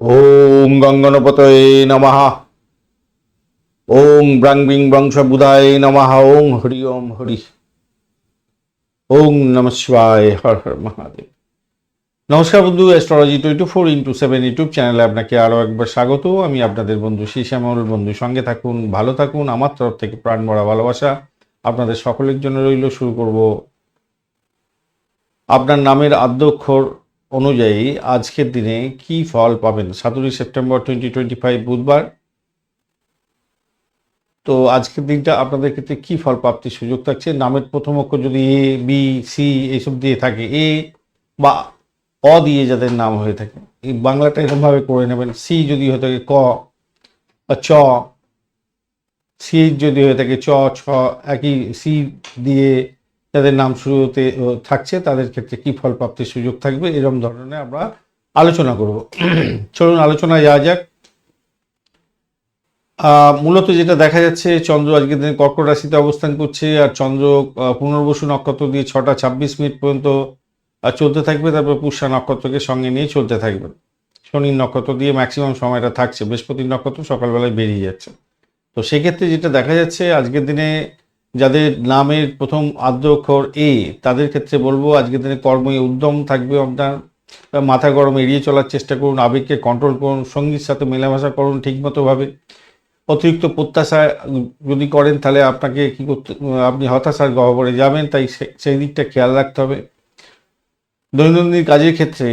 ওম গঙ্গনপতয়ে নমঃ। ওম ব্রাং বিং বংশ বুধায় নমঃ। ওং হরি ওম হরি। ওং নম শিবায়। হর হর মহাদেব। নমস্কার বন্ধু astrology twenty four into seven YouTube চ্যানেলে আপনাকে আরও একবার স্বাগত। আমি আপনাদের বন্ধু শ্যামল বন্ধু সঙ্গে থাকুন, ভালো থাকুন। আমার তরফ থেকে প্রাণ ভরা ভালোবাসা আপনাদের সকলের জন্য রইল। শুরু করব আপনার নামের আদ্যক্ষর অনুযায়ী আজকের দিনে কি ফল পাবেন? সতেরোই সেপ্টেম্বর টোয়েন্টি টোয়েন্টি ফাইভ বুধবার। তো আজকের দিনটা আপনাদের ক্ষেত্রে কি ফল প্রাপ্তির সুযোগ থাকছে? নামের প্রথম অক্ষর যদি এ, বি, সি এইসব দিয়ে থাকে, এ বা অ দিয়ে যাদের নাম হয়ে থাকে, এই বাংলাটা এরকমভাবে করে নেবেন। সি যদি হয়ে থাকে ক বা চ, সি যদি হয়ে থাকে চ, ছ, একই সি দিয়ে যাদের নাম শুরু হতে ও, থাকছে তাদের ক্ষেত্রে কি ফল প্রাপ্তির সুযোগ থাকবে এরকম ধরনের আমরা আলোচনা করব। চলুন আলোচনায় যাওয়া যাক। মূলত যেটা দেখা যাচ্ছে চন্দ্র আজকের দিনে কর্কট রাশিতে অবস্থান করছে আর চন্দ্র পুনর্বসু নক্ষত্র দিয়ে ছটা ছাব্বিশ মিনিট পর্যন্ত চলতে থাকবে তারপর পুষ্যা নক্ষত্রকে সঙ্গে নিয়ে চলতে থাকবে। শনির নক্ষত্র দিয়ে ম্যাক্সিমাম সময়টা থাকছে বৃহস্পতির নক্ষত্র সকালবেলায় বেরিয়ে যাচ্ছে। তো সেক্ষেত্রে যেটা দেখা যাচ্ছে আজকের দিনে যাদের নামের প্রথম আদ্য অক্ষর এ, তাদের ক্ষেত্রে বলব আজকের দিনে কর্মে উদ্যম থাকবে আপনার। মাথা গরম এড়িয়ে চলার চেষ্টা করুন, আবেগকে কন্ট্রোল করুন, সঙ্গীর সাথে মেলামেশা করুন ঠিকমতোভাবে। অতিরিক্ত প্রত্যাশা যদি করেন তাহলে আপনাকে কী করতে, আপনি হতাশার গহ্বরে যাবেন, তাই সেই দিকটা খেয়াল রাখতে হবে। দৈনন্দিন কাজের ক্ষেত্রে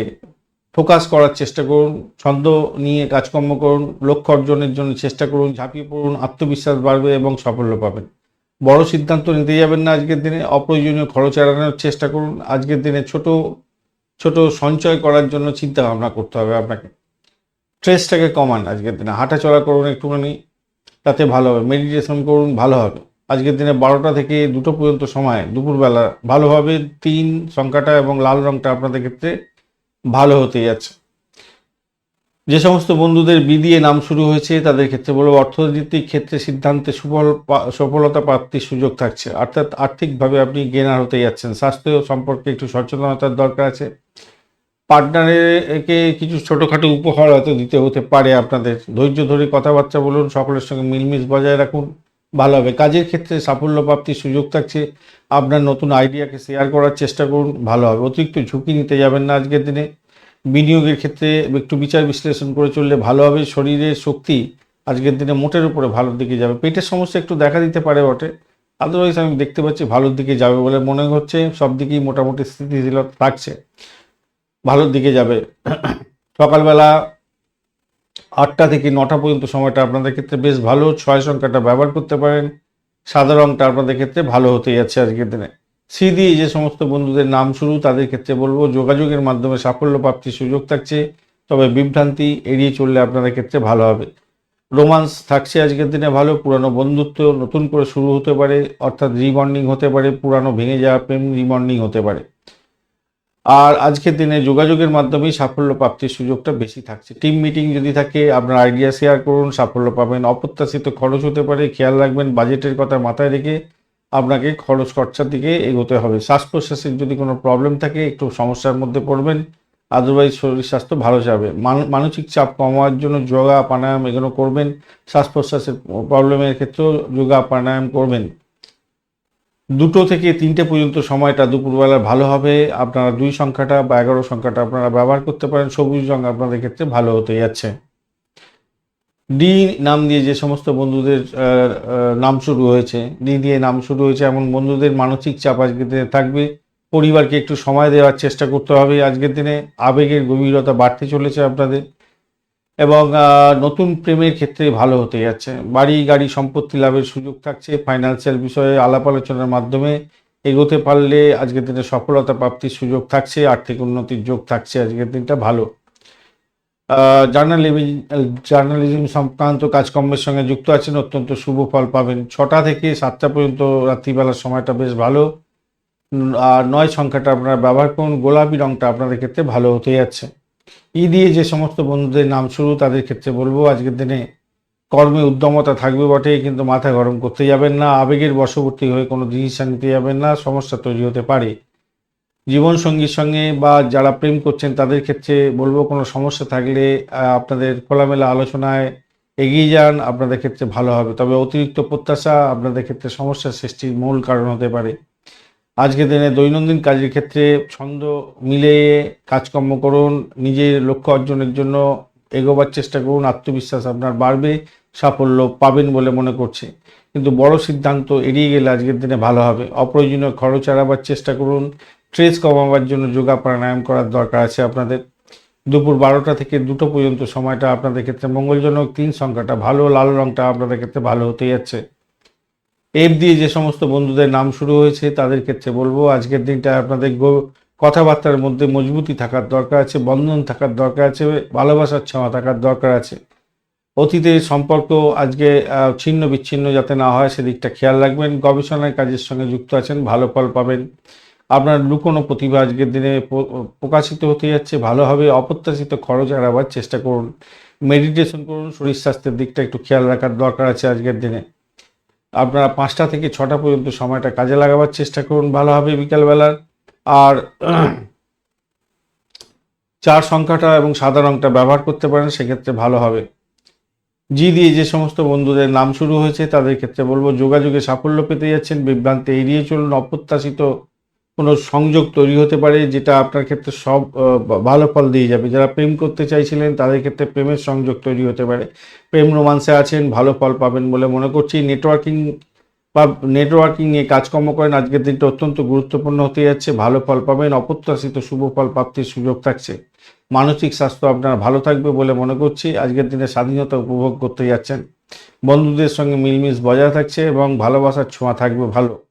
ফোকাস করার চেষ্টা করুন, ছন্দ নিয়ে কাজকর্ম করুন, লক্ষ্য অর্জনের জন্য চেষ্টা করুন, ঝাঁপিয়ে পড়ুন, আত্মবিশ্বাস বাড়বে এবং সাফল্য পাবেন। বড় সিদ্ধান্ত নিতে যাবেন না আজকের দিনে। অপ্রয়োজনীয় খরচ এড়ানোর চেষ্টা করুন। আজকের দিনে ছোট ছোট সঞ্চয় করার জন্য চিন্তা ভাবনা করতে হবে আপনাকে। স্ট্রেসটাকে কমান আজকের দিনে। হাঁটা চলা করুন একটুখানি, তাতে ভালো হবে। মেডিটেশন করুন, ভালো হবে। আজকের দিনে বারোটা থেকে দুটো পর্যন্ত সময়, দুপুরবেলা। ভালোভাবে তিন সংখ্যাটা এবং লাল রংটা আপনাদের ক্ষেত্রে ভালো হতে যাচ্ছে। যে সমস্ত বন্ধুদের বিদিয়ে নাম শুরু হয়েছে, তাদের ক্ষেত্রে বলব অর্থনৈতিক ক্ষেত্রে সিদ্ধান্তে সুফল সফলতা প্রাপ্তির সুযোগ থাকছে। অর্থাৎ আর্থিকভাবে আপনি গেনার হতে যাচ্ছেন। স্বাস্থ্য সম্পর্কে একটু সচেতনতার দরকার আছে। পার্টনারকে কিছু ছোটোখাটো উপহার হয়তো দিতে হতে পারে আপনাদের। ধৈর্য ধরে কথাবার্তা বলুন, সকলের সঙ্গে মিলমিশ বজায় রাখুন, ভালো হবে। কাজের ক্ষেত্রে সাফল্য প্রাপ্তির সুযোগ থাকছে। আপনার নতুন আইডিয়াকে শেয়ার করার চেষ্টা করুন, ভালো হবে। অতিরিক্ত ঝুঁকি নিতে যাবেন না আজকের দিনে। বিনিয়োগের ক্ষেত্রে একটু বিচার বিশ্লেষণ করে চললে ভালো হবে। শরীরের শক্তি আজকের দিনে মোটের উপরে ভালোর দিকে যাবে। পেটের সমস্যা একটু দেখা দিতে পারে বটে। আদারওয়াইজ আমি দেখতে পাচ্ছি ভালোর দিকে যাবে বলে মনে হচ্ছে। সব দিকেই মোটামুটি স্থিতিশীলতা থাকছে। ভালোর দিকে যাবে। সকালবেলা আটটা থেকে নটা পর্যন্ত সময়টা আপনাদের ক্ষেত্রে বেশ ভালো। ছয় সংখ্যাটা ব্যবহার করতে পারেন। সাদা রংটা আপনাদের ক্ষেত্রে ভালো হতে যাচ্ছে আজকের দিনে। সি দিয়ে যে সমস্ত বন্ধুদের নাম শুরু, তাদের ক্ষেত্রে বলব, যোগাযোগের মাধ্যমে সাফল্য প্রাপ্তির সুযোগ থাকছে। তবে বিভ্রান্তি এড়িয়ে চললে আপনাদের ক্ষেত্রে ভালো হবে। রোমান্স থাকছে আজকের দিনে ভালো, পুরানো বন্ধুত্ব নতুন করে শুরু হতে পারে, অর্থাৎ রিবন্ডিং হতে পারে, পুরানো ভেঙে যাওয়া প্রেম রিবন্ডিং হতে পারে। আর আজকের দিনে যোগাযোগের মাধ্যমেই সাফল্য প্রাপ্তির সুযোগটা বেশি থাকছে। টিম মিটিং যদি থাকে, আপনার আইডিয়া শেয়ার করুন, সাফল্য পাবেন। অপ্রত্যাশিত খরচ হতে পারে, খেয়াল রাখবেন, বাজেটের কথা মাথায় রেখে আপনাকে খরচ খরচার দিকে এগোতে হবে। শ্বাস প্রশ্বাসের যদি কোনো প্রবলেম থাকে, একটু সমস্যার মধ্যে পড়বেন। আদারওয়াইজ শরীর স্বাস্থ্য ভালো যাবে। মান- মানসিক চাপ কমার জন্য যোগা, প্রাণায়াম এগুলো করবেন। শ্বাস প্রশ্বাসের প্রবলেমের ক্ষেত্রেও যোগা, প্রাণায়াম করবেন। দুটো থেকে তিনটে পর্যন্ত সময়টা দুপুরবেলা ভালো হবে। আপনারা দুই সংখ্যাটা বা এগারো সংখ্যাটা আপনারা ব্যবহার করতে পারেন। সবুজ রঙ আপনাদের ক্ষেত্রে ভালো হতে যাচ্ছে। ডি নাম দিয়ে যে সমস্ত বন্ধুদের নাম শুরু হয়েছে ডি দিয়ে নাম শুরু হয়েছে, এমন বন্ধুদের মানসিক চাপ আজকের দিনে থাকবে। পরিবারকে একটু সময় দেওয়ার চেষ্টা করতে হবে। আজকের দিনে আবেগের গভীরতা বাড়তে চলেছে আপনাদের। এবং নতুন প্রেমের ক্ষেত্রে ভালো হতে যাচ্ছে। বাড়ি, গাড়ি সম্পত্তি লাভের সুযোগ থাকছে ফাইন্যান্সিয়াল বিষয়ে আলাপ আলোচনার মাধ্যমে। এগোতে পারলে আজকের দিনে সফলতা প্রাপ্তির সুযোগ থাকছে, আর্থিক উন্নতির যোগ থাকছে। আজকের দিনটা ভালো। জার্নালিজম জার্নালিজম সংক্রান্ত কাজকর্মের সঙ্গে যুক্ত আছেন, অত্যন্ত শুভ ফল পাবেন। ছটা থেকে সাতটা পর্যন্ত রাত্রিবেলার সময়টা বেশ ভালো। আর নয় সংখ্যাটা আপনারা ব্যবহার করুন, গোলাপি রংটা আপনাদের ক্ষেত্রে ভালো হতে যাচ্ছে। ই দিয়ে যে সমস্ত বন্ধুদের নাম শুরু, তাদের ক্ষেত্রে বলব, আজকের দিনে কর্মে উদ্যমতা থাকবে বটে কিন্তু মাথা গরম করতে যাবেন না, আবেগের বশবর্তী হয়ে কোনো ডিসিশন নিতে যাবেন না, সমস্যা তৈরি হতে পারে। জীবন সঙ্গীর সঙ্গে বা যারা প্রেম করছেন, তাদের ক্ষেত্রে বলব কোনো সমস্যা থাকলে আপনাদের খোলামেলা আলোচনায় এগিয়ে যান, আপনাদের ক্ষেত্রে ভালো হবে। তবে অতিরিক্ত প্রত্যাশা আপনাদের ক্ষেত্রে সমস্যার সৃষ্টির মূল কারণ হতে পারে। আজকের দিনে দৈনন্দিন কাজের ক্ষেত্রে ছন্দ মিলিয়ে কাজকর্ম করুন, নিজের লক্ষ্য অর্জনের জন্য এগোবার চেষ্টা করুন, আত্মবিশ্বাস আপনার বাড়বে, সাফল্য পাবেন বলে মনে করছে। কিন্তু বড় সিদ্ধান্ত এড়িয়ে গেলে আজকের দিনে ভালো হবে। অপ্রয়োজনীয় খরচ এড়াবার চেষ্টা করুন স্ট্রেস কমাবার জন্য যোগা প্রাণায়াম করার দরকার আছে আপনাদের। দুপুর বারোটা থেকে দুটো পর্যন্ত সময়টা আপনাদের ক্ষেত্রে মঙ্গলজনক, তিন সংখ্যাটা ভালো, লাল রংটা আপনাদের ক্ষেত্রে ভালো হতে যাচ্ছে। এফ দিয়ে যে সমস্ত বন্ধুদের নাম শুরু হয়েছে, তাদের ক্ষেত্রে বলব আজকের দিনটা আপনাদের গো- কথাবার্তার মধ্যে মজবুতি থাকার দরকার আছে, বন্ধন থাকার দরকার আছে, ভালোবাসার ছোঁয়া থাকার দরকার আছে। অতীতের সম্পর্ক আজকে ছিন্ন বিচ্ছিন্ন যাতে না হয়, সেদিকটা খেয়াল রাখবেন। গবেষণার কাজের সঙ্গে যুক্ত আছেন, ভালো ফল পাবেন। আপনার লুকোনো প্রতিভা আজকের দিনে প্রকাশিত হতে যাচ্ছে ভালোভাবে অপ্রত্যাশিত খরচ এড়াবার চেষ্টা করুন। মেডিটেশন করুন, শরীর স্বাস্থ্যের দিকটা একটু খেয়াল রাখার দরকার আছে আজকের দিনে। আপনারা পাঁচটা থেকে ছটা পর্যন্ত সময়টা কাজে লাগাবার চেষ্টা করুন ভালোভাবে বিকালবেলার। আর চার সংখ্যাটা এবং সাদা রংটা ব্যবহার করতে পারেন, সেক্ষেত্রে ভালো হবে। জি দিয়ে যে সমস্ত বন্ধুদের নাম শুরু হয়েছে, তাদের ক্ষেত্রে বলব, যোগাযোগে সাফল্য পেতে যাচ্ছেন, বিভ্রান্তি এড়িয়ে চলুন, অপ্রত্যাশিত কোনো সংযোগ তৈরি হতে পারে যেটা আপনার ক্ষেত্রে সব ভালো ফল দিয়ে যাবে। যারা প্রেম করতে চাইছিলেন, তাদের ক্ষেত্রে প্রেমের সংযোগ তৈরি হতে পারে। প্রেম রোমান্সে আছেন, ভালো ফল পাবেন বলে মনে করছি। নেটওয়ার্কিং বা নেটওয়ার্কিং নিয়ে কাজকর্ম করেন, আজকের দিনটা অত্যন্ত গুরুত্বপূর্ণ হতে যাচ্ছে। ভালো ফল পাবেন, অপ্রত্যাশিত শুভ ফল প্রাপ্তির সুযোগ থাকছে। মানসিক স্বাস্থ্য আপনার ভালো থাকবে বলে মনে করছি। আজকের দিনে স্বাধীনতা উপভোগ করতে যাচ্ছেন। বন্ধুদের সঙ্গে মিলমিশ বজায় থাকছে এবং ভালোবাসার ছোঁয়া থাকবে ভালো।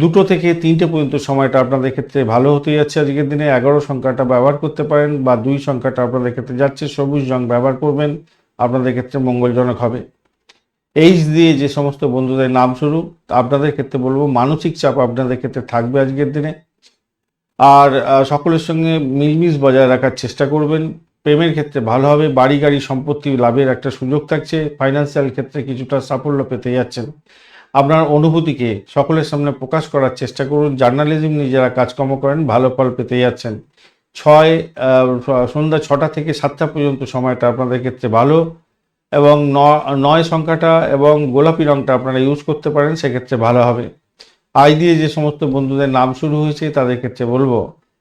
দুটো থেকে তিনটে পর্যন্ত সময়টা আপনাদের ক্ষেত্রে ভালো হতে যাচ্ছে। আজকের দিনে এগারো সংখ্যাটা ব্যবহার করতে পারেন বা দুই সংখ্যাটা আপনাদের ক্ষেত্রে যাচ্ছে। সবুজ রং ব্যবহার করবেন, আপনাদের ক্ষেত্রে মঙ্গলজনক হবে। এইচ দিয়ে যে সমস্ত বন্ধুদের নাম শুরু, আপনাদের ক্ষেত্রে বলব মানসিক চাপ আপনাদের ক্ষেত্রে থাকবে আজকের দিনে। আর সকলের সঙ্গে মিলমিশ বজায় রাখার চেষ্টা করবেন। প্রেমের ক্ষেত্রে ভালো হবে, বাড়ি গাড়ি সম্পত্তি লাভের একটা সুযোগ থাকছে। ফাইন্যান্সিয়াল ক্ষেত্রে কিছুটা সাফল্য পেতে যাচ্ছেন। আপনার অনুভূতিকে সকলের সামনে প্রকাশ করার চেষ্টা করুন। জার্নালিজম নিয়ে যারা কাজকর্ম করেন, ভালো ফল পেতে যাচ্ছেন। ছয় সন্ধ্যা ছটা থেকে সাতটা পর্যন্ত সময়টা আপনাদের ক্ষেত্রে ভালো এবং নয় সংখ্যাটা এবং গোলাপি রংটা আপনারা ইউজ করতে পারেন, সেক্ষেত্রে ভালো হবে। আই দিয়ে যে সমস্ত বন্ধুদের নাম শুরু হয়েছে, তাদের ক্ষেত্রে বলব,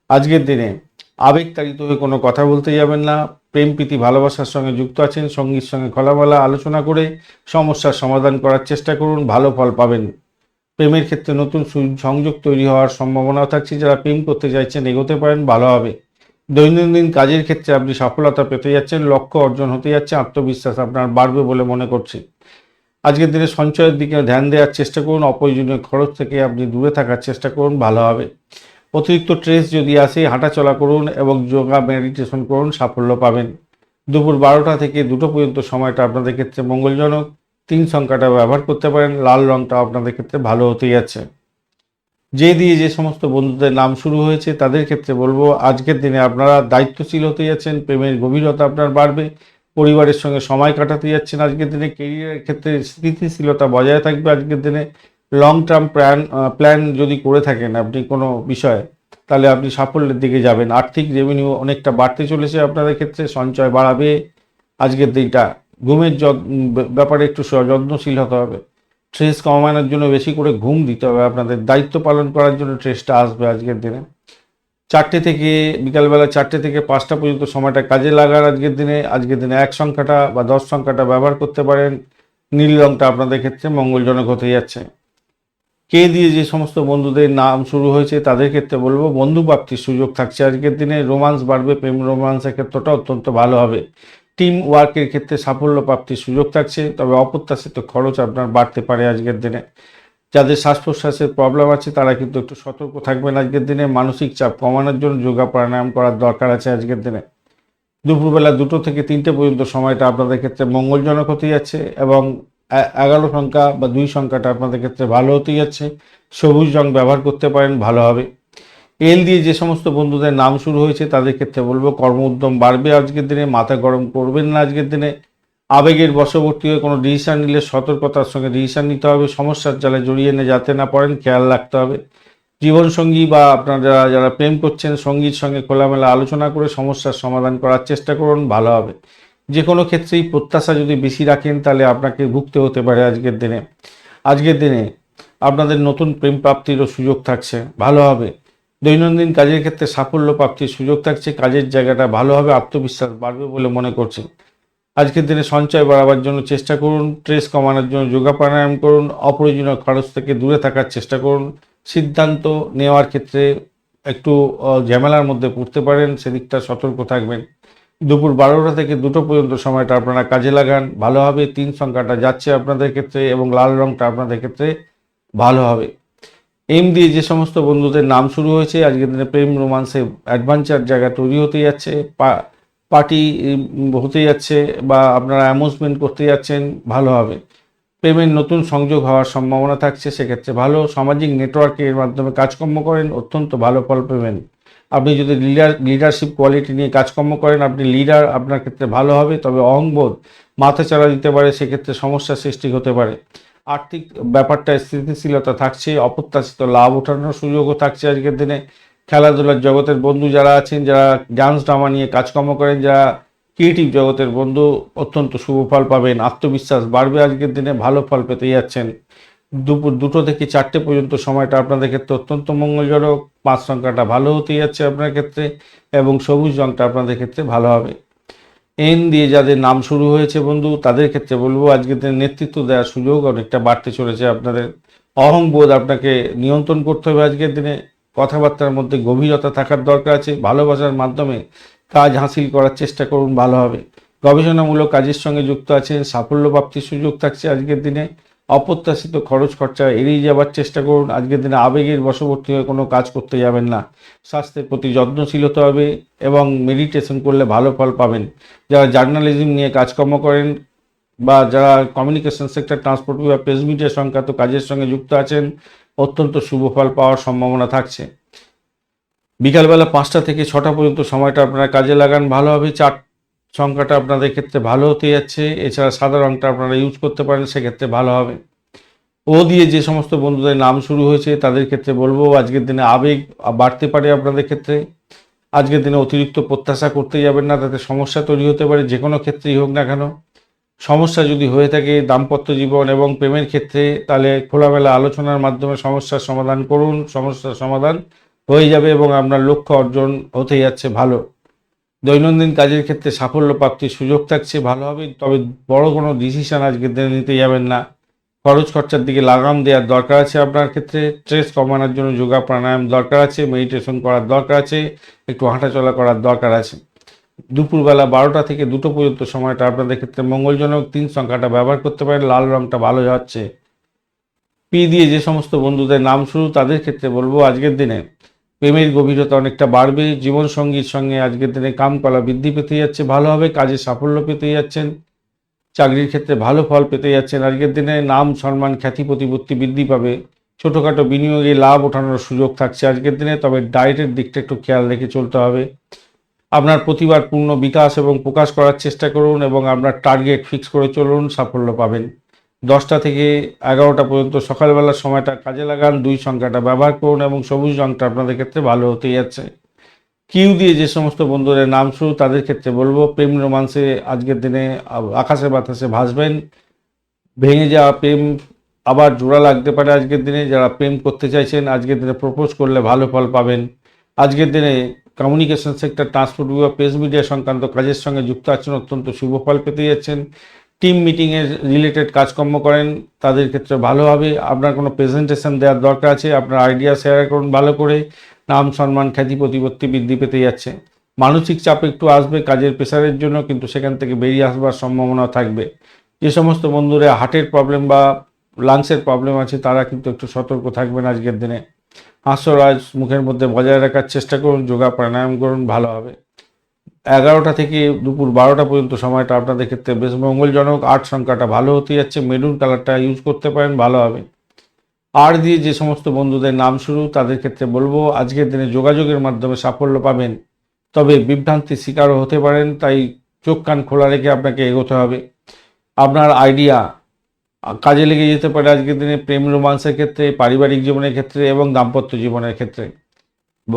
আজকের দিনে আবেগতাড়িত হয়ে কোনো কথা বলতে যাবেন না। প্রেম, প্রীতি, ভালোবাসার সঙ্গে যুক্ত আছেন, সঙ্গীর সঙ্গে খোলামেলা আলোচনা করে সমস্যার সমাধান করার চেষ্টা করুন, ভালো ফল পাবেন। প্রেমের ক্ষেত্রে নতুন সংযোগ তৈরি হওয়ার সম্ভাবনা থাকছে। যারা প্রেম করতে চাইছেন এগোতে পারেন, ভালো হবে। দৈনন্দিন কাজের ক্ষেত্রে আপনি সফলতা পেতে যাচ্ছেন, লক্ষ্য অর্জন হতে যাচ্ছে, আত্মবিশ্বাস আপনার বাড়বে বলে মনে করছি। আজকের দিনে সঞ্চয়ের দিকে ধ্যান দেওয়ার চেষ্টা করুন, অপ্রয়োজনীয় খরচ থেকে আপনি দূরে থাকার চেষ্টা করুন, ভালো হবে। অতিরিক্ত স্ট্রেস যদি আসে, হাঁটাচলা করুন এবং যোগা, মেডিটেশন করুন, সাফল্য পাবেন। দুপুর বারোটা থেকে দুটো পর্যন্ত সময়টা আপনাদের ক্ষেত্রে মঙ্গলজনক। তিন সংখ্যাটা ব্যবহার করতে পারেন, লাল রংটা আপনাদের ক্ষেত্রে ভালো হতে যাচ্ছে যে দিয়ে যে সমস্ত বন্ধুদের নাম শুরু হয়েছে, তাদের ক্ষেত্রে বলব, আজকের দিনে আপনারা দায়িত্বশীল হতে যাচ্ছেন, প্রেমের গভীরতা আপনার বাড়বে, পরিবারের সঙ্গে সময় কাটাতে যাচ্ছেন আজকের দিনে কেরিয়ারের ক্ষেত্রে স্থিতিশীলতা বজায় থাকবে আজকের দিনে। লং টার্ম প্ল্যান প্ল্যান যদি করে থাকেন আপনি কোনো বিষয়ে, তাহলে আপনি সাফল্যের দিকে যাবেন। আর্থিক রেভিনিউ অনেকটা বাড়তে চলেছে আপনাদের ক্ষেত্রে, সঞ্চয় বাড়াবে। আজকের দিনটা ঘুমের ব্যাপারে একটু যত্নশীল হতে হবে। স্ট্রেস কমানোর জন্য বেশি করে ঘুম দিতে হবে। আপনাদের দায়িত্ব পালন করার জন্য স্ট্রেসটা আসবে আজকের দিনে। চারটে থেকে, বিকালবেলা চারটে থেকে পাঁচটা পর্যন্ত সময়টা কাজে লাগার আজকের দিনে। আজকের দিনে এক সংখ্যাটা বা দশ সংখ্যাটা ব্যবহার করতে পারেন। নীল রংটা আপনাদের ক্ষেত্রে মঙ্গলজনক হতে যাচ্ছে। কে দিয়ে যে সমস্ত বন্ধুদের নাম শুরু হয়েছে তাদের ক্ষেত্রে বলব, বন্ধু প্রাপ্তির সুযোগ থাকছে। আজকের দিনে রোমান্স বাড়বে, প্রেম রোমান্সের ক্ষেত্রটা অত্যন্ত ভালো হবে। টিম ওয়ার্কের ক্ষেত্রে সাফল্য প্রাপ্তির সুযোগ থাকছে, তবে অপ্রত্যাশিত খরচ আপনার বাড়তে পারে আজকের দিনে। যাদের শ্বাস প্রশ্বাসের প্রবলেম আছে, তারা কিন্তু একটু সতর্ক থাকবেন আজকের দিনে। মানসিক চাপ কমানোর জন্য যোগা প্রাণায়াম করার দরকার আছে আজকের দিনে। দুপুরবেলা দুটো থেকে তিনটে পর্যন্ত সময়টা আপনাদের ক্ষেত্রে মঙ্গলজনক হতে যাচ্ছে এবং এগারো সংখ্যা বা দুই সংখ্যাটা আপনাদের ক্ষেত্রে ভালো হতে যাচ্ছে। সবুজ রং ব্যবহার করতে পারেন, ভালো হবে। এল দিয়ে যে সমস্ত বন্ধুদের নাম শুরু হয়েছে, তাদের ক্ষেত্রে বলব কর্ম উদ্যম বাড়বে আজকের দিনে, মাথা গরম করবেন না আজকের দিনে। আবেগের বশবর্তী হয়ে কোনো ডিসিশন নিলে সতর্কতার সঙ্গে ডিসিশন নিতে হবে, সমস্যার জালে জড়িয়ে নিয়ে যাতে না পড়েন, খেয়াল রাখতে হবে। জীবনসঙ্গী বা আপনারা যারা যারা প্রেম করছেন, সঙ্গীর সঙ্গে খোলামেলা আলোচনা করে সমস্যার সমাধান করার চেষ্টা করুন, ভালো হবে। যে কোনো ক্ষেত্রেই প্রত্যাশা যদি বেশি রাখেন, তাহলে আপনাকে ভুগতে হতে পারে আজকের দিনে। আজকের দিনে আপনাদের নতুন প্রেম প্রাপ্তিরও সুযোগ থাকছে, ভালো হবে। দৈনন্দিন কাজের ক্ষেত্রে সাফল্য প্রাপ্তির সুযোগ থাকছে, কাজের জায়গাটা ভালোভাবে আত্মবিশ্বাস বাড়বে বলে মনে করছি আজকের দিনে সঞ্চয় বাড়াবার জন্য চেষ্টা করুন, স্ট্রেস কমানোর জন্য যোগা প্রাণায়াম করুন, অপ্রয়োজনীয় খরচ থেকে দূরে থাকার চেষ্টা করুন। সিদ্ধান্ত নেওয়ার ক্ষেত্রে একটু ঝামেলার মধ্যে পড়তে পারেন, সেদিকটা সতর্ক থাকবেন। দুপুর বারোটা থেকে দুটো পর্যন্ত সময়টা আপনারা কাজে লাগান। ভালো হবে, তিন সংখ্যাটা যাচ্ছে আপনাদের ক্ষেত্রে এবং লাল রংটা আপনাদের ক্ষেত্রে ভালো হবে। এম দিয়ে যে সমস্ত বন্ধুদের নাম শুরু হয়েছে, আজকের দিনে প্রেম রোমান্সে অ্যাডভেঞ্চার জায়গা তৈরি হতে যাচ্ছে পার্টি হতে যাচ্ছে বা আপনারা অ্যামুজমেন্ট করতে যাচ্ছেন, ভালো হবে। প্রেমের নতুন সংযোগ হওয়ার সম্ভাবনা থাকছে, সেক্ষেত্রে ভালো। সামাজিক নেটওয়ার্কের মাধ্যমে কাজকর্ম করেন, অত্যন্ত ভালো ফল পাবেন। আপনি যদি লিডার লিডারশিপ কোয়ালিটি নিয়ে কাজকর্ম করেন, আপনি লিডার আপনার ক্ষেত্রে ভালো হবে, তবে অহংবোধ মাথা চালা দিতে পারে, সেক্ষেত্রে সমস্যার সৃষ্টি হতে পারে। আর্থিক ব্যাপারটা স্থিতিশীলতা থাকছে, অপ্রত্যাশিত লাভ ওঠানোর সুযোগও থাকছে আজকের দিনে। খেলাধুলার জগতের বন্ধু যারা আছেন, যারা ডান্স ড্রামা নিয়ে কাজকর্ম করেন, যারা ক্রিয়েটিভ জগতের বন্ধু, অত্যন্ত শুভ ফল পাবেন। আত্মবিশ্বাস বাড়বে আজকের দিনে, ভালো ফল পেতে যাচ্ছেন। দুপুর দুটো থেকে চারটে পর্যন্ত সময়টা আপনাদের ক্ষেত্রে অত্যন্ত মঙ্গলজনক। পাঁচ সংখ্যাটা ভালো হতে যাচ্ছে আপনার ক্ষেত্রে এবং সবুজ রংটা আপনাদের ক্ষেত্রে ভালো হবে। এন দিয়ে যাদের নাম শুরু হয়েছে বন্ধু, তাদের ক্ষেত্রে বলব আজকের দিনে নেতৃত্ব দেওয়ার সুযোগ অনেকটা বাড়তে চলেছে আপনাদের। অহংবোধ আপনাকে নিয়ন্ত্রণ করতে হবে আজকের দিনে। কথাবার্তার মধ্যে গভীরতা থাকার দরকার আছে। ভালোবাসার মাধ্যমে কাজ হাসিল করার চেষ্টা করুন, ভালো হবে। গবেষণামূলক কাজের সঙ্গে যুক্ত আছেন। সাফল্য প্রাপ্তির সুযোগ থাকছে আজকের দিনে। অপ্রত্যাশিত খরচ খরচা এড়িয়ে যাওয়ার চেষ্টা করুন। আজকের দিনে আবেগের বশবর্তী হয়ে কোনো কাজ করতে যাবেন না। স্বাস্থ্যের প্রতি যত্নশীল হতে হবে এবং মেডিটেশন করলে ভালো ফল পাবেন। যারা জার্নালিজম নিয়ে কাজকর্ম করেন বা যারা কমিউনিকেশন সেক্টর ট্রান্সপোর্ট বা প্রেস মিডিয়া সংক্রান্ত কাজের সঙ্গে যুক্ত আছেন, অত্যন্ত শুভ ফল পাওয়ার সম্ভাবনা থাকছে। বিকালবেলা পাঁচটা থেকে ছটা পর্যন্ত সময়টা আপনারা কাজে লাগান। ভালো হবে চার সংখ্যাটা আপনাদের ক্ষেত্রে ভালো হতে যাচ্ছে। এছাড়া সাদা রঙটা আপনারা ইউজ করতে পারেন, সেক্ষেত্রে ভালো হবে। ও দিয়ে যে সমস্ত বন্ধুদের নাম শুরু হয়েছে, তাদের ক্ষেত্রে বলব আজকের দিনে আবেগ বাড়তে পারে আপনাদের ক্ষেত্রে। আজকের দিনে অতিরিক্ত প্রত্যাশা করতে যাবেন না, তাতে সমস্যা তৈরি হতে পারে, যে কোনো ক্ষেত্রেই হোক না কেন। সমস্যা যদি হয়ে থাকে দাম্পত্য জীবন এবং প্রেমের ক্ষেত্রে, তাহলে খোলামেলা আলোচনার মাধ্যমে সমস্যার সমাধান করুন, সমস্যার সমাধান হয়ে যাবে এবং আপনার লক্ষ্য অর্জন হতে যাচ্ছে ভালো। দৈনন্দিন কাজের ক্ষেত্রে সাফল্য প্রাপ্তির সুযোগ থাকছে, ভালো হবে। তবে বড় কোনো ডিসিশন আজকের দিনে নিতে যাবেন না। খরচ খরচার দিকে লাগাম দেওয়ার দরকার আছে আপনার ক্ষেত্রে। স্ট্রেস কমানোর জন্য যোগা প্রাণায়াম দরকার আছে মেডিটেশন করার দরকার আছে, একটু হাঁটাচলা করার দরকার আছে। দুপুরবেলা বারোটা থেকে দুটো পর্যন্ত সময়টা আপনাদের ক্ষেত্রে মঙ্গলজনক। তিন সংখ্যাটা ব্যবহার করতে পারেন, লাল রংটা ভালো যাচ্ছে। পি দিয়ে যে সমস্ত বন্ধুদের নাম শুরু, তাদের ক্ষেত্রে বলব, আজকের দিনে প্রেমের গভীরতা অনেকটা বাড়বে জীবন সঙ্গীর সঙ্গে আজকের দিনে কামকলা বৃদ্ধি পেতে যাচ্ছে, ভালো হবে, কাজে সাফল্য পেতে যাচ্ছেন, চাকরির ক্ষেত্রে ভালো ফল পেতে যাচ্ছেন, আজকের দিনে নাম, সম্মান, খ্যাতি, প্রতিপত্তি বৃদ্ধি পাবে, ছোটোখাটো বিনিয়োগে লাভ ওঠানোর সুযোগ থাকছে আজকের দিনে, তবে ডায়েটের দিকটা একটু খেয়াল রেখে চলতে হবে। আপনার প্রতিবার পূর্ণ বিকাশ এবং প্রকাশ করার চেষ্টা করুন এবং আপনার টার্গেট ফিক্স করে চলুন, সাফল্য পাবেন। দশটা থেকে এগারোটা পর্যন্ত সকালবেলার সময়টা কাজে লাগান, দুই সংখ্যাটা ব্যবহার করুন এবং সবুজ রংটা আপনাদের ক্ষেত্রে ভালো হতে যাচ্ছে কিউ দিয়ে যে সমস্ত বন্ধুদের নাম শুরু, তাদের ক্ষেত্রে বলব, প্রেম রোমান্সে আজকের দিনে আকাশে বাতাসে ভাসবেন। ভেঙে যাওয়া প্রেম আবার জোড়া লাগতে পারে আজকের দিনে। যারা প্রেম করতে চাইছেন, আজকের দিনে প্রপোজ করলে ভালো ফল পাবেন। আজকের দিনে কমিউনিকেশন সেক্টর ট্রান্সপোর্ট বিভাগ প্রেস মিডিয়া সংক্রান্ত কাজের সঙ্গে যুক্ত আছেন, অত্যন্ত শুভ ফল পেতে যাচ্ছেন। টিম মিটিংয়ের রিলেটেড কাজকর্ম করেন, তাদের ক্ষেত্রে ভালো হবে। আপনার কোনো প্রেজেন্টেশন দেওয়ার দরকার আছে, আপনার আইডিয়া শেয়ার করুন ভালো করে। নাম, সম্মান, খ্যাতি, প্রতিপত্তি বৃদ্ধি পেতে যাচ্ছে। মানসিক চাপ একটু আসবে কাজের প্রেশারের জন্য, কিন্তু সেখান থেকে বেরিয়ে আসবার সম্ভাবনা থাকবে। যে সমস্ত বন্ধুরা হার্টের প্রবলেম বা লাংসের প্রবলেম আছে, তারা কিন্তু একটু সতর্ক থাকবেন আজকের দিনে। হাস্যরাজ মুখের মধ্যে বজায় রাখার চেষ্টা করুন, যোগা, প্রাণায়াম করুন, ভালো হবে। এগারোটা থেকে দুপুর বারোটা পর্যন্ত সময়টা আপনাদের ক্ষেত্রে বেশ মঙ্গলজনক। আট সংখ্যাটা ভালো হতে যাচ্ছে, মেরুন কালারটা ইউজ করতে পারেন, ভালো হবে। আর দিয়ে যে সমস্ত বন্ধুদের নাম শুরু, তাদের ক্ষেত্রে বলব, আজকের দিনে যোগাযোগের মাধ্যমে সাফল্য পাবেন। তবে বিভ্রান্তির শিকারও হতে পারেন, তাই চোখ কান খোলা রেখে আপনাকে এগোতে হবে। আপনার আইডিয়া কাজে লেগে যেতে পারে আজকের দিনে প্রেম রোমান্সের ক্ষেত্রে, পারিবারিক জীবনের ক্ষেত্রে এবং দাম্পত্য জীবনের ক্ষেত্রে।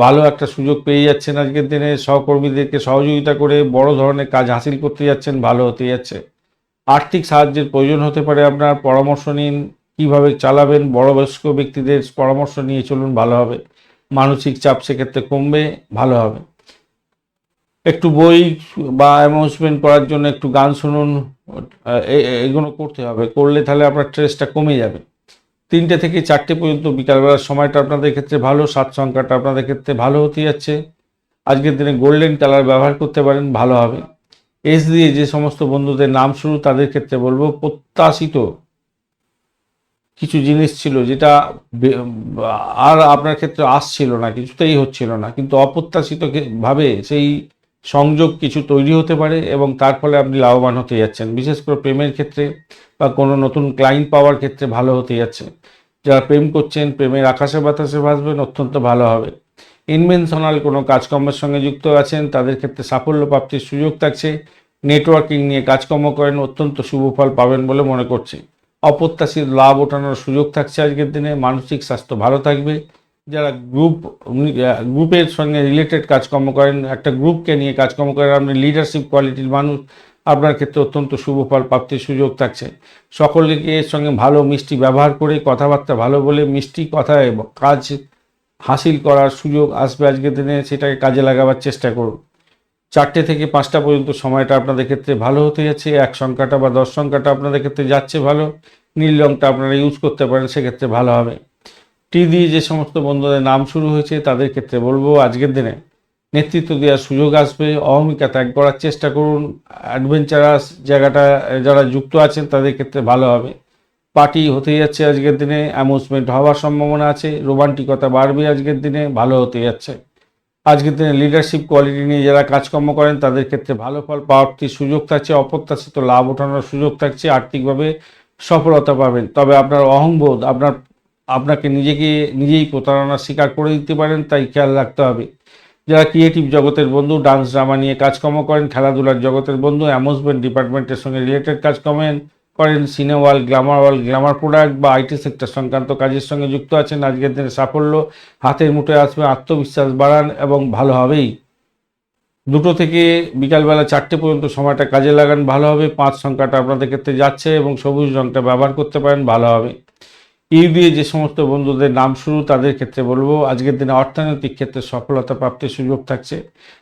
ভালো একটা সুযোগ পেয়ে যাচ্ছেন আজকের দিনে। সহকর্মীদেরকে সহযোগিতা করে বড় ধরনের কাজ হাসিল করতে যাচ্ছেন, ভালো হতে যাচ্ছে। আর্থিক সাহায্যের প্রয়োজন হতে পারে। আপনার পরামর্শ নিন, কীভাবে চালাবেন? বড় বয়স্ক ব্যক্তিদের পরামর্শ নিয়ে চলুন, ভালো হবে। মানসিক চাপ সেক্ষেত্রে কমবে, ভালো হবে। একটু বই বা অ্যানাউন্সমেন্ট করার জন্য একটু গান শুনুন। এগুলো করতে হবে। করলে তাহলে আপনার স্ট্রেসটা কমে যাবে। তিনটে থেকে চারটে পর্যন্ত বিকালবেলার সময়টা আপনাদের ক্ষেত্রে ভালো, সাত সংখ্যাটা আপনাদের ক্ষেত্রে ভালো হতে যাচ্ছে। আজকের দিনে গোল্ডেন কালার ব্যবহার করতে পারেন, ভালো হবে। এস দিয়ে যে সমস্ত বন্ধুদের নাম শুরু, তাদের ক্ষেত্রে বলব প্রত্যাশিত কিছু জিনিস ছিল যেটা আর আপনার ক্ষেত্রে আসছিল না, কিছুতেই হচ্ছিল না। কিন্তু অপ্রত্যাশিত ভাবে সেই সংযোগ কিছু তৈরি হতে পারে এবং তার ফলে আপনি লাভবান হতে যাচ্ছেন। বিশেষ করে প্রেমের ক্ষেত্রে বা কোনো নতুন ক্লায়েন্ট পাওয়ার ক্ষেত্রে ভালো হতে যাচ্ছে। যারা প্রেম করছেন, প্রেমের আকাশে বাতাসে ভাসবেন, অত্যন্ত ভালো হবে। ইনভেনশনাল কোনো কাজকর্মের সঙ্গে যুক্ত আছেন, তাদের ক্ষেত্রে সাফল্য প্রাপ্তির সুযোগ থাকছে। নেটওয়ার্কিং নিয়ে কাজকর্ম করেন, অত্যন্ত শুভ ফল পাবেন বলে মনে করছে। অপ্রত্যাশিত লাভ ওঠানোর সুযোগ থাকছে আজকের দিনে। মানসিক স্বাস্থ্য ভালো থাকবে। যারা গ্রুপ গ্রুপের সঙ্গে রিলেটেড কাজকর্ম করেন, একটা গ্রুপকে নিয়ে কাজকর্ম করেন আপনি লিডারশিপ কোয়ালিটির মানুষ, আপনার ক্ষেত্রে অত্যন্ত শুভ ফল, প্রাপ্তির সুযোগ থাকছে। সকলকে এর সঙ্গে ভালো মিষ্টি ব্যবহার করে কথাবার্তা ভালো বলে মিষ্টি কথা এবং কাজ হাসিল করার সুযোগ আসবে আজকের দিনে, সেটাকে কাজে লাগাবার চেষ্টা করুন। চারটে থেকে পাঁচটা পর্যন্ত সময়টা আপনাদের ক্ষেত্রে ভালো হতে যাচ্ছে, এক সংখ্যাটা বা দশ সংখ্যাটা আপনাদের ক্ষেত্রে যাচ্ছে ভালো, নীল রঙটা আপনারা ইউজ করতে পারেন, সেক্ষেত্রে ভালো হবে। টি দিয়ে যে সমস্ত বন্ধুদের নাম শুরু হয়েছে, তাদের ক্ষেত্রে বলব আজকের দিনে নেতৃত্ব দেওয়ার সুযোগ আসবে। অহমিকা ত্যাগ করার চেষ্টা করুন। অ্যাডভেঞ্চারাস জায়গাটা, যারা যুক্ত আছেন, তাদের ক্ষেত্রে ভালো হবে। পার্টি হতে যাচ্ছে আজকের দিনে অ্যামুজমেন্ট হওয়ার সম্ভাবনা আছে। রোমান্টিকতা বাড়বে আজকের দিনে, ভালো হতে যাচ্ছে। আজকের দিনে লিডারশিপ কোয়ালিটি নিয়ে যারা কাজকর্ম করেন, তাদের ক্ষেত্রে ভালো ফল প্রাপ্তির সুযোগ থাকছে। অপ্রত্যাশিত লাভ ওঠানোর সুযোগ থাকছে। আর্থিকভাবে সফলতা পাবেন। তবে আপনার অহংবোধ, আপনার আপনাকে নিজেকে নিজেই প্রতারণার শিকার করে দিতে পারেন, তাই খেয়াল রাখতে হবে। যারা ক্রিয়েটিভ জগতের বন্ধু ডান্স ড্রামা নিয়ে কাজকর্ম করেন, খেলাধুলার জগতের বন্ধু অ্যামুজমেন্ট ডিপার্টমেন্টের সঙ্গে রিলেটেড কাজকর্ম করেন cine world glamour world glamour product বা আইটি সেক্টর সংক্রান্ত কাজের সঙ্গে যুক্ত আছেন, আজকের দিনে সাফল্য হাতের মুঠোয় আসবে, আত্মবিশ্বাস বাড়ান এবং ভালো হবেই। দুটো থেকে বিকালবেলা চারটে পর্যন্ত সময়টা কাজে লাগান, ভালো হবে। পাঁচ সংখ্যাটা আপনাদের ক্ষেত্রে যাচ্ছে এবং সবুজ রঙটা ব্যবহার করতে পারেন, ভালো হবে। ইউ দিয়ে যে সমস্ত বন্ধুদের নাম শুরু, তাদের ক্ষেত্রে বলব, আজকের দিনে অর্থনৈতিক ক্ষেত্রে সফলতা প্রাপ্তির সুযোগ থাকছে।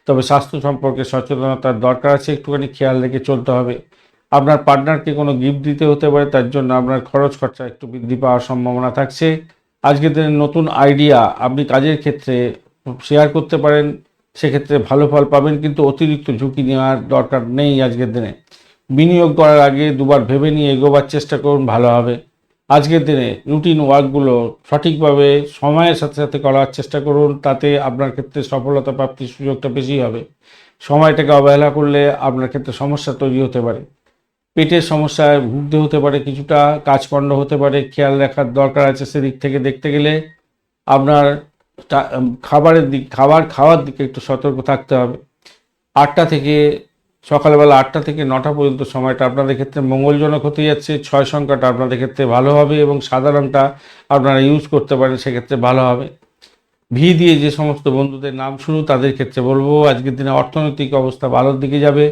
তবে স্বাস্থ্য সম্পর্কে সচেতনতার দরকার আছে, একটুখানি খেয়াল রেখে চলতে হবে। আপনার পার্টনারকে কোনো গিফট দিতে হতে পারে, তার জন্য আপনার খরচ খরচা একটু বৃদ্ধি পাওয়ার সম্ভাবনা থাকছে। আজকের দিনে নতুন আইডিয়া, আপনি কাজের ক্ষেত্রে শেয়ার করতে পারেন, সেক্ষেত্রে ভালো ফল পাবেন, কিন্তু অতিরিক্ত ঝুঁকি নেওয়ার দরকার নেই আজকের দিনে। বিনিয়োগ করার আগে দুবার ভেবে নিয়ে এগোবার চেষ্টা করুন, ভালো হবে। আজকের দিনে রুটিন ওয়ার্কগুলো সঠিকভাবে সময়ের সাথে সাথে করার চেষ্টা করুন, তাতে আপনার ক্ষেত্রে সফলতা প্রাপ্তির সুযোগটা বেশি হবে। সময়টাকে অবহেলা করলে আপনার ক্ষেত্রে সমস্যা তৈরি হতে পারে। পেটের সমস্যায় ভুগতে হতে পারে কিছুটা, কাজকর্ম হতে পারে, খেয়াল রাখার দরকার আছে সেদিক থেকে দেখতে গেলে। আপনার খাবারের দিক, খাবার খাওয়ার দিকে একটু সতর্ক থাকতে হবে। আটটা থেকে সকালবেলা আটটা থেকে নটা পর্যন্ত সময়টা আপনাদের ক্ষেত্রে মঙ্গলজনক হতে যাচ্ছে। ছয় সংখ্যাটা আপনাদের ক্ষেত্রে ভালো হবে এবং সাদা রঙটা আপনারা ইউজ করতে পারেন, সেক্ষেত্রে ভালো হবে। ভি দিয়ে যে সমস্ত বন্ধুদের নাম শুরু, তাদের ক্ষেত্রে বলব, আজকের দিনে অর্থনৈতিক অবস্থা ভালোর দিকে যাবে।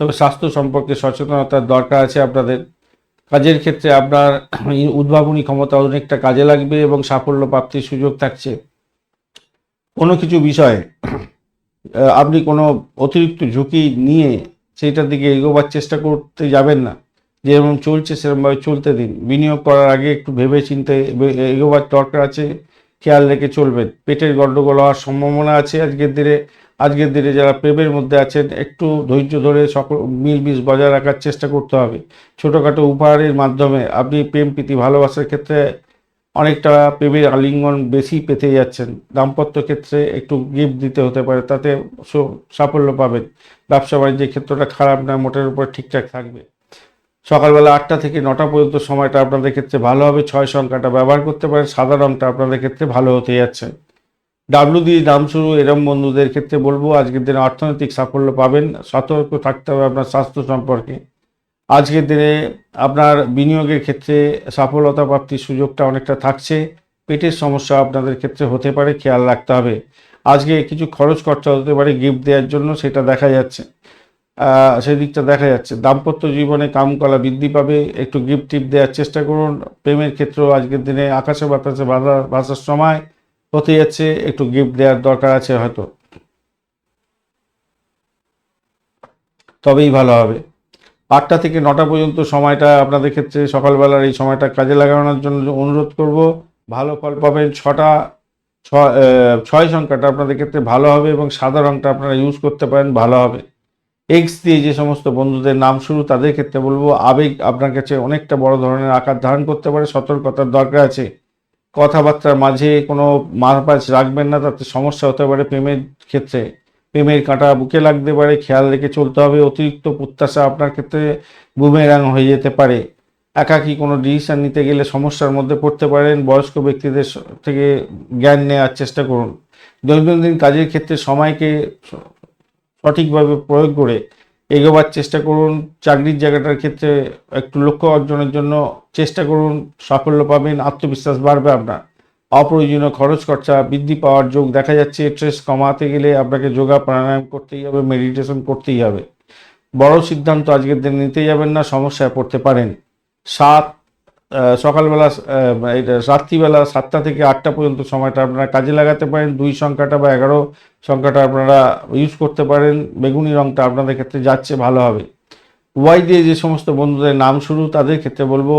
তবে স্বাস্থ্য সম্পর্কে সচেতনতার দরকার আছে আপনাদের। কাজের ক্ষেত্রে আপনার উদ্ভাবনী ক্ষমতা অনেকটা কাজে লাগবে এবং সাফল্য প্রাপ্তির সুযোগ থাকছে। কোনো কিছু বিষয়ে আপনি কোনো অতিরিক্ত ঝুঁকি নিয়ে সেইটার দিকে এগোবার চেষ্টা করতে যাবেন না। যেরকম চলছে, সেরকমভাবে চলতে দিন। বিনিয়োগ করার আগে একটু ভেবে চিন্তে এগোবার দরকার আছে। খেয়াল রেখে চলবেন। পেটের গণ্ডগোল হওয়ার সম্ভাবনা আছে আজকের দিনে। আজকের দিনে যারা প্রেমের মধ্যে আছেন, একটু ধৈর্য ধরে সকল মিলমিশ বজায় রাখার চেষ্টা করতে হবে। ছোটোখাটো উপহারের মাধ্যমে আপনি প্রেম প্রীতি ভালোবাসার ক্ষেত্রে অনেকটা প্রেমের আলিঙ্গন বেশি পেতে যাচ্ছেন। দাম্পত্য ক্ষেত্রে একটু গিফট দিতে হতে পারে, তাতে সাফল্য পাবেন। ব্যবসা বাণিজ্যের ক্ষেত্রটা খারাপ না, মোটের উপর ঠিকঠাক থাকবে। সকালবেলা আটটা থেকে নটা পর্যন্ত সময়টা আপনাদের ক্ষেত্রে ভালো হবে। ছয় সংখ্যাটা ব্যবহার করতে পারেন, সাদা রঙটা আপনাদের ক্ষেত্রে ভালো হতে যাচ্ছে। ডাব্লু দিয়ে নাম শুরু, এরম বন্ধুদের ক্ষেত্রে বলব, আজকের দিনে অর্থনৈতিক সাফল্য পাবেন। সতর্ক থাকতে হবে আপনার স্বাস্থ্য সম্পর্কে। আজকের দিনে আপনার বিনিয়োগের ক্ষেত্রে সফলতা প্রাপ্তির সুযোগটা অনেকটা থাকছে, পেটের সমস্যা আপনাদের ক্ষেত্রে হতে পারে, খেয়াল রাখতে হবে। আজকে কিছু খরচ খরচা হতে পারে গিফট দেওয়ার জন্য, সেটা দেখা যাচ্ছে। সেই দিকটা দেখা যাচ্ছে। দাম্পত্য জীবনে কামকলা বৃদ্ধি পাবে, একটু গিফট টিপ দেওয়ার চেষ্টা করুন। প্রেমের ক্ষেত্রেও আজকের দিনে আকাশে বাতাসে বাধা ভাসার সময় হতে যাচ্ছে, একটু গিফট দেওয়ার দরকার আছে হয়তো। তবেই ভালো হবে। আটটা থেকে নটা পর্যন্ত সময়টা আপনাদের ক্ষেত্রে সকালবেলার এই সময়টা কাজে লাগানোর জন্য অনুরোধ করব। ভালো ফল পাবেন। ছটা ছয় সংখ্যাটা আপনাদের ক্ষেত্রে ভালো হবে এবং সাদা রঙটা আপনারা ইউজ করতে পারেন, ভালো হবে। এক্স দিয়ে যে সমস্ত বন্ধুদের নাম শুরু, তাদের ক্ষেত্রে বলব, আবেগ আপনার কাছে অনেকটা বড় ধরনের আকার ধারণ করতে পারে, সতর্কতার দরকার আছে। কথাবার্তার মাঝে কোনো মারপাচ রাখবেন না, তাতে সমস্যা হতে পারে প্রেমের ক্ষেত্রে। প্রেমের কাঁটা বুকে লাগতে পারে, খেয়াল রেখে চলতে হবে, অতিরিক্ত প্রত্যাশা আপনার ক্ষেত্রে বুমেরাং হয়ে যেতে পারে। একাকী কোনো ডিসিশন নিতে গেলে সমস্যার মধ্যে পড়তে পারেন, বয়স্ক ব্যক্তিদের থেকে জ্ঞান নেওয়ার চেষ্টা করুন। দৈনন্দিন কাজের ক্ষেত্রে সময়কে সঠিকভাবে প্রয়োগ করে এগোবার চেষ্টা করুন। চাকরির জায়গাটার ক্ষেত্রে একটু লক্ষ্য অর্জনের জন্য চেষ্টা করুন। সাফল্য পাবেন, আত্মবিশ্বাস বাড়বে আপনার। অপ্রয়োজনীয় খরচ খরচা বৃদ্ধি পাওয়ার যোগ দেখা যাচ্ছে। স্ট্রেস কমাতে গেলে আপনাকে যোগা প্রাণায়াম করতেই হবে, মেডিটেশন করতেই হবে। বড় সিদ্ধান্ত আজকের দিন নিতে যাবেন না, সমস্যায় পড়তে পারেন। সাত সকালবেলা এটা রাত্রিবেলা সাতটা থেকে আটটা পর্যন্ত সময়টা আপনারা কাজে লাগাতে পারেন। দুই সংখ্যাটা বা এগারো সংখ্যাটা আপনারা ইউজ করতে পারেন। বেগুনি রংটা আপনাদের ক্ষেত্রে যাচ্ছে, ভালো হবে। ওয়াই দিয়ে যে সমস্ত বন্ধুদের নাম শুরু, তাদের ক্ষেত্রে বলব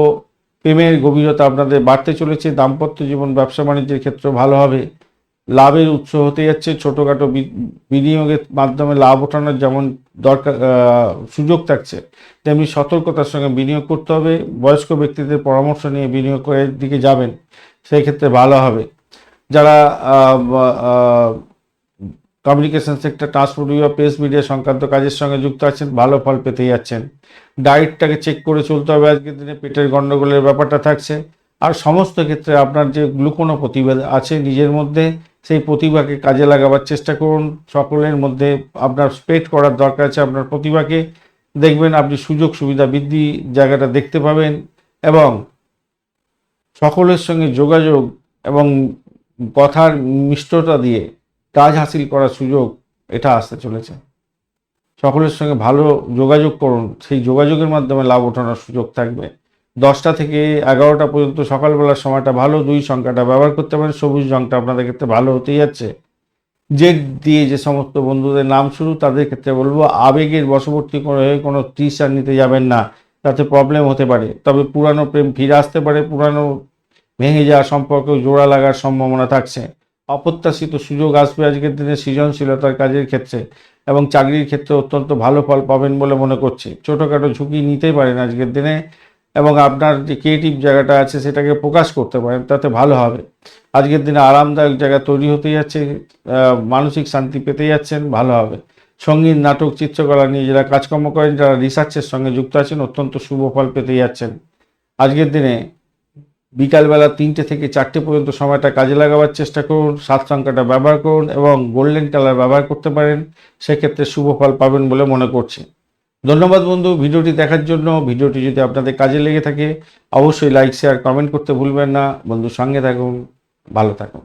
প্রেমের গভীরতা আপনাদের বাড়তে চলেছে, দাম্পত্য জীবন, ব্যবসা বাণিজ্যের ক্ষেত্রে ভালো হবে। লাভের উৎস হতে যাচ্ছে ছোটোখাটো বিনিয়োগের মাধ্যমে লাভ ওঠানোর যেমন দরকার সুযোগ থাকছে, তেমনি সতর্কতার সঙ্গে বিনিয়োগ করতে হবে। বয়স্ক ব্যক্তিদের পরামর্শ নিয়ে বিনিয়োগের দিকে যাবেন, সেই ক্ষেত্রে ভালো হবে। যারা কমিউনিকেশন সেক্টর ট্রান্সপোর্ট বা প্রেস মিডিয়া সংক্রান্ত কাজের সঙ্গে যুক্ত আছেন, ভালো ফল পেতে যাচ্ছেন। ডায়েটটাকে চেক করে চলতে হবে আজকের দিনে, পেটের গণ্ডগোলের ব্যাপারটা থাকছে। আর সমস্ত ক্ষেত্রে আপনার যে গ্লুকোনো প্রতিভা আছে নিজের মধ্যে, সেই প্রতিভাকে কাজে লাগাবার চেষ্টা করুন। সকলের মধ্যে আপনার স্প্রেড করার দরকার আছে আপনার প্রতিভাকে। দেখবেন আপনি সুযোগ সুবিধা বৃদ্ধি জায়গাটা দেখতে পাবেন এবং সকলের সঙ্গে যোগাযোগ এবং কথার মিষ্টতা দিয়ে কাজ হাসিল করার সুযোগ এটা আসতে চলেছে। সকলের সঙ্গে ভালো যোগাযোগ করুন, সেই যোগাযোগের মাধ্যমে লাভ ওঠানোর সুযোগ থাকবে। দশটা থেকে এগারোটা পর্যন্ত সকালবেলার সময়টা ভালো, দুই সংখ্যাটা ব্যবহার করতে পারেন, সবুজ রংটা আপনাদের ক্ষেত্রে ভালো হতেই যাচ্ছে। জেড দিয়ে যে সমস্ত বন্ধুদের নাম শুরু তাদের ক্ষেত্রে বলব, আবেগের বশবর্তী করে হয়ে কোনো টিউশন নিতে যাবেন না, তাতে প্রবলেম হতে পারে। তবে পুরানো প্রেম ফিরে আসতে পারে, পুরানো ভেঙে যাওয়া সম্পর্কেও জোড়া লাগার সম্ভাবনা থাকছে। অপ্রত্যাশিত সুযোগ আসবে আজকের দিনে সৃজনশীলতার কাজের ক্ষেত্রে এবং চাকরির ক্ষেত্রে অত্যন্ত ভালো ফল পাবেন বলে মনে করছি। ছোটোখাটো ঝুঁকি নিতেই পারেন আজকের দিনে এবং আপনার যে ক্রিয়েটিভ জায়গাটা আছে সেটাকে প্রকাশ করতে পারেন, তাতে ভালো হবে। আজকের দিনে আরামদায়ক জায়গা তৈরি হতে যাচ্ছে মানসিক শান্তি পেতে যাচ্ছেন, ভালো হবে। সংগীত, নাটক, চিত্রকলা নিয়ে যারা কাজকর্ম করেন, যারা রিসার্চের সঙ্গে যুক্ত আছেন, অত্যন্ত শুভ ফল পেতে যাচ্ছেন। আজকের দিনে বিকালবেলা তিনটে থেকে চারটে পর্যন্ত সময়টা কাজে লাগাবার চেষ্টা করুন, সাত সংখ্যাটা ব্যবহার করুন এবং গোল্ডেন কালার ব্যবহার করতে পারেন, সেক্ষেত্রে শুভ ফল পাবেন বলে মনে করছি। ধন্যবাদ বন্ধু, ভিডিওটি দেখার জন্য। ভিডিওটি যদি আপনাদের কাজে লেগে থাকে, অবশ্যই লাইক শেয়ার কমেন্ট করতে ভুলবেন না। বন্ধু সঙ্গে থাকুন, ভালো থাকুন।